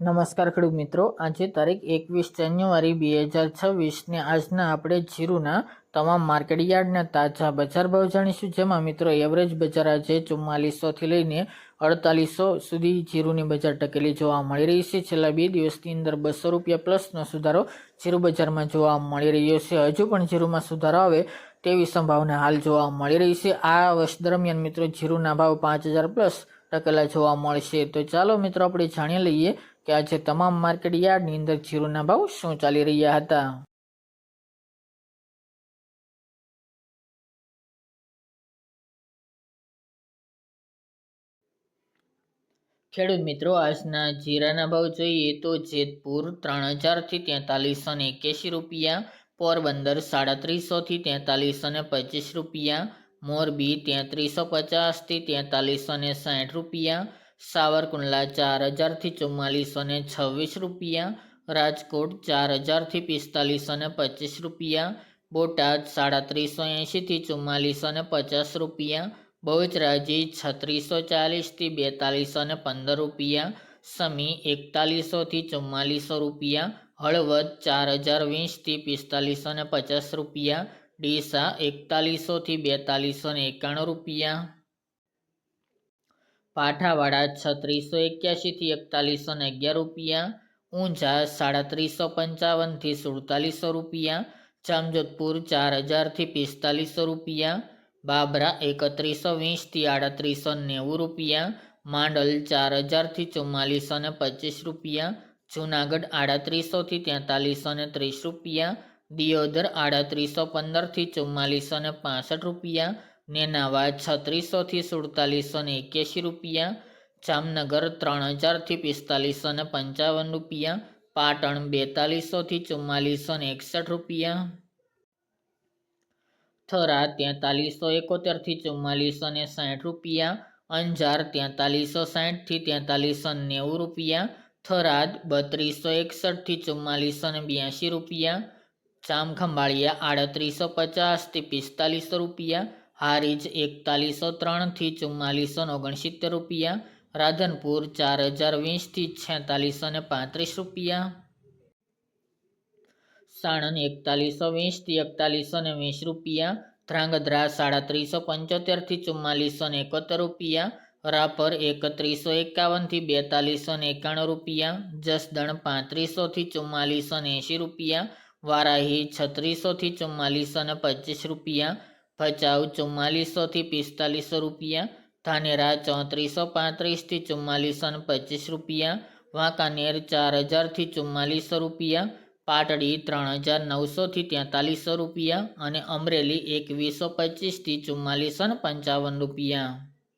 નમસ્કાર ખેડૂત મિત્રો. આજે તારીખ એકવીસ જાન્યુઆરી બે હજાર છવ્વીસને આજના આપણે જીરુના તમામ માર્કેટ યાર્ડના તાજા બજાર ભાવ જાણીશું. જેમાં મિત્રો એવરેજ બજાર આજે ચુમ્માલીસોથી લઈને અડતાલીસો સુધી જીરુની બજાર ટકેલી જોવા મળી રહી છે. છેલ્લા બે દિવસની અંદર બસો રૂપિયા પ્લસનો સુધારો જીરુ બજારમાં જોવા મળી રહ્યો છે. હજુ પણ જીરુમાં સુધારો આવે તેવી સંભાવના હાલ જોવા મળી રહી છે. આ વર્ષ દરમિયાન મિત્રો જીરુના ભાવ પાંચ હજાર પ્લસ ટકેલા જોવા મળશે. તો ચાલો મિત્રો આપણે જાણી લઈએ કે આજે તમામ માર્કેટ યાર્ડની અંદર જીરુના ભાવ શું ચાલી રહ્યા હતા? ખેડૂત મિત્રો, આજના જીરાના ભાવ જોઈએ તો જેતપુર ત્રણ હજારથી તેતાલીસો ને એક્યાસી રૂપિયા, પોરબંદર સાડત્રીસોથી તેતાલીસો ને પચીસ રૂપિયા, મોરબી તેત્રીસો પચાસથી તેતાલીસો ને સાઠ રૂપિયા સાવરકુંડલા ચાર હજારથી ચુમ્માલીસો ને છવ્વીસ રૂપિયા, રાજકોટ ચાર હજારથી પિસ્તાલીસો ને પચીસ રૂપિયા, બોટાદ સાડત્રીસો એંશીથી ચુમ્માલીસો ને પચાસ રૂપિયા, બહુચરાજી છત્રીસો ચાલીસથી બેતાલીસો ને પંદર રૂપિયા, સમી એકતાલીસોથી ચુમ્માલીસો રૂપિયા, હળવદ ચાર હજાર વીસથી પિસ્તાલીસો ને પચાસ રૂપિયા, ડીસા એકતાલીસોથી બેતાલીસો ને એકાણું રૂપિયા. પાઠાવાડા છત્રીસો એક્યાસીથી એકતાલીસો ને અગિયાર રૂપિયા, ઊંઝા સાડત્રીસો પંચાવનથી સુડતાલીસો રૂપિયા, જામજોધપુર ચાર હજારથી પિસ્તાલીસો રૂપિયા, બાબરા એકત્રીસો વીસથી આડત્રીસો નેવું રૂપિયા, માંડલ ચાર હજારથી ચુમ્માલીસો ને પચીસ રૂપિયા, જુનાગઢ આડત્રીસોથી તેતાલીસો ને ત્રીસ રૂપિયા, દિયોદર આડત્રીસો પંદરથી ચુમ્માલીસો ને પાસઠ રૂપિયા નેનાવા છત્રીસોથી સુડતાલીસો ને એક્યાસી રૂપિયા, જામનગર ત્રણ હજારથી પિસ્તાલીસો ને પંચાવન રૂપિયા, પાટણ બેતાલીસોથી ચુમ્માલીસો ને એકસઠ રૂપિયા. થરા તેતાલીસો એકોતેરથી ચુમ્માલીસો ને સાઠ રૂપિયા, અંજાર તેતાલીસો સાઠથી તેતાલીસો નેવું રૂપિયા, થરાદ બત્રીસો એકસઠથી ચુમ્માલીસો ને બ્યાસી રૂપિયા, જામખંભાળિયા આડત્રીસો પચાસથી પિસ્તાલીસો રૂપિયા હારીજ એકતાલીસો ત્રણથી ચુમ્માલીસો ઓગણસિત્તેર રૂપિયા, રાધનપુર ચાર હજાર વીસથી છેતાલીસો ને પાંત્રીસ રૂપિયા. સાણંદ એકતાલીસો વીસથી એકતાલીસો ને વીસ રૂપિયા, ધ્રાંગધ્રા સાડત્રીસો પંચોતેરથી ચુમ્માલીસો ને એકોતેર રૂપિયા, રાપર એકત્રીસો એકાવનથી બેતાલીસો ને એકાણું રૂપિયા, જસદણ પાંત્રીસોથી ચુમ્માલીસો ને એંશી રૂપિયા, વારાહી છત્રીસોથી ચુમ્માલીસો ને પચીસ રૂપિયા ભચાઉ ચુમ્માલીસોથી પિસ્તાલીસો રૂપિયા, ધાનેરા ચોત્રીસો પાંત્રીસથી ચુમ્માલીસો ને પચીસ રૂપિયા, વાંકાનેર ચાર હજારથી ચુમ્માલીસો રૂપિયા, પાટડી ત્રણ હજાર નવસોથી તેતાલીસો રૂપિયા અને અમરેલી એકવીસો પચીસથી ચુમ્માલીસો ને પંચાવન રૂપિયા.